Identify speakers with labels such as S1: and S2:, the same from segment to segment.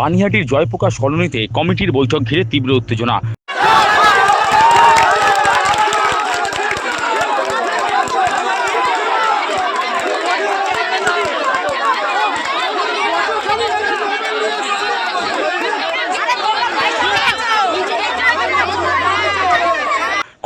S1: পানিহাটির জয়প্রকাশ কলোনিতে কমিটির বৈঠক ঘিরে তীব্র উত্তেজনা।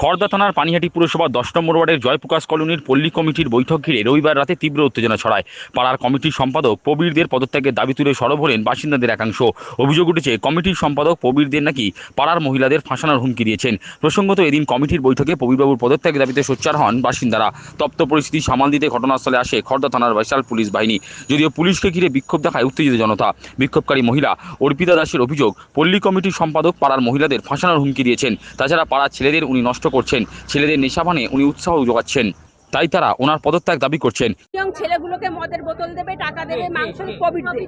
S1: খড়দা থানার পানিহাটি পুরসভা দশ নম্বর ওয়ার্ডের জয়প্রকাশ কলোনির পল্লী কমিটির বৈঠক ঘিরে রবিবার রাতে তীব্র উত্তেজনা ছড়ায়। পাড়ার কমিটির সম্পাদক প্রবীরদের পদত্যাগের দাবি তুলে সরব হলেন বাসিন্দাদের একাংশ। অভিযোগ উঠেছে, কমিটির সম্পাদক প্রবীরদের নাকি পাড়ার মহিলাদের ফাঁসানোর হুমকি দিয়েছেন। প্রসঙ্গত এদিন কমিটির বৈঠকে প্রবীরবাবুর পদত্যাগের দাবিতে সোচ্চার হন বাসিন্দারা। তপ্ত পরিস্থিতি সামাল দিতে ঘটনাস্থলে আসে খড়দা থানার বিশাল পুলিশ বাহিনী। যদিও পুলিশকে ঘিরে বিক্ষোভ দেখায় উত্তেজিত জনতা। বিক্ষোভকারী মহিলা অর্পিতা দাসের অভিযোগ, পল্লী কমিটির সম্পাদক পাড়ার মহিলাদের ফাঁসানোর হুমকি দিয়েছেন। তাছাড়া পাড়ার ছেলেদের উনি নষ্ট করছেন। ছেলেদের নেশাভানে উনি উৎসাহ যোগাচ্ছেন। তাই তারা ওনার পদত্যাগ দাবি করছেন।
S2: ইয়ং ছেলেগুলোকে মদের বোতল দেবে টাকা দেবে মাংস কোভিড দেবে।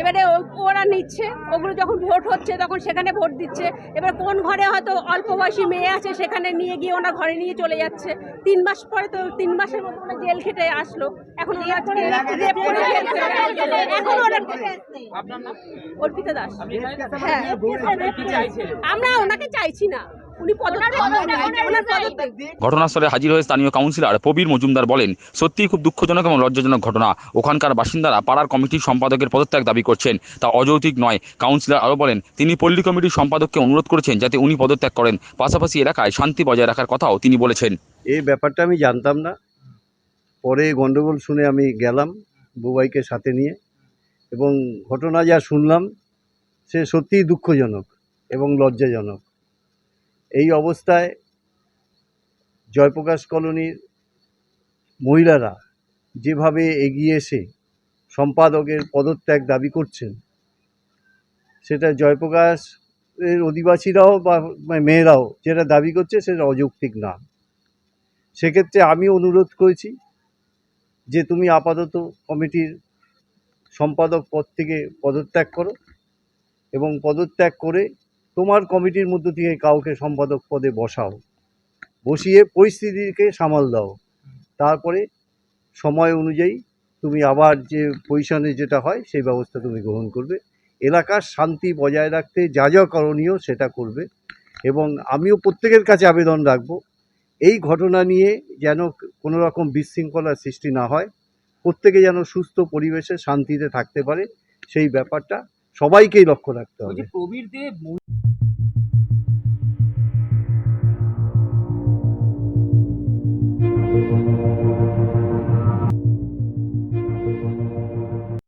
S2: এবারে ওরা নিচ্ছে ওগুলো যখন ভোট হচ্ছে তখন সেখানে ভোট দিচ্ছে। এবার কোন ঘরে হয়তো অল্প বয়সী মেয়ে আছে সেখানে নিয়ে গিয়ে ওনার ঘরে নিয়ে চলে যাচ্ছে। তিন মাস পরে তো তিন মাসের মতো ওরা জেল খেটে আসলো। এখন ওরা অর্পিতা দাস। হ্যাঁ। আমরা ওনাকে চাইছি না।
S1: ঘটনাস্থলে হাজির হয়ে স্থানীয় কাউন্সিলর প্রবীর মজুমদার বলেন সত্যিই খুব দুঃখজনক এবং লজ্জাজনক ঘটনা। ওখানকার বাসিন্দারা পাড়ার কমিটির সম্পাদকের পদত্যাগ দাবি করছেন। তা অযৌক্তিক নয়। কাউন্সিলর আরও বলেন তিনি পল্লী কমিটির সম্পাদককে অনুরোধ করেছেন যাতে উনি পদত্যাগ করেন। পাশাপাশি এলাকায় শান্তি বজায় রাখার কথাও তিনি বলেছেন।
S3: এই ব্যাপারটা আমি জানতাম না। পরে গন্ডগোল শুনে আমি গেলাম বুবাইকে সাথে নিয়ে এবং ঘটনা যা শুনলাম সে সত্যিই দুঃখজনক এবং লজ্জাজনক। এই অবস্থায় জয়প্রকাশ কলোনির মহিলারা যেভাবে এগিয়ে এসে সম্পাদকের পদত্যাগ দাবি করছেন, সেটা জয়প্রকাশ এর অধিবাসীরাও বা মেয়েরাও যেটা দাবি করছে সেটা অযৌক্তিক না। সেক্ষেত্রে আমি অনুরোধ করেছি যে তুমি আপাতত কমিটির সম্পাদক পদ থেকে পদত্যাগ করো এবং পদত্যাগ করে তোমার কমিটির মধ্য থেকে কাউকে সম্পাদক পদে বসাও। বসিয়ে পরিস্থিতিকে সামাল দাও। তারপরে সময় অনুযায়ী তুমি আবার যে পজিশনে যেটা হয়, সেই ব্যবস্থা তুমি গ্রহণ করবে। এলাকার শান্তি বজায় রাখতে যা যা করণীয় সেটা করবে এবং আমিও প্রত্যেকের কাছে আবেদন রাখব, এই ঘটনা নিয়ে যেন কোনো রকম বিশৃঙ্খলার সৃষ্টি না হয়, প্রত্যেকে যেন সুস্থ পরিবেশে শান্তিতে থাকতে পারে, সেই ব্যাপারটা সবাইকেই লক্ষ্য রাখতে হবে।
S4: প্রবীর দেব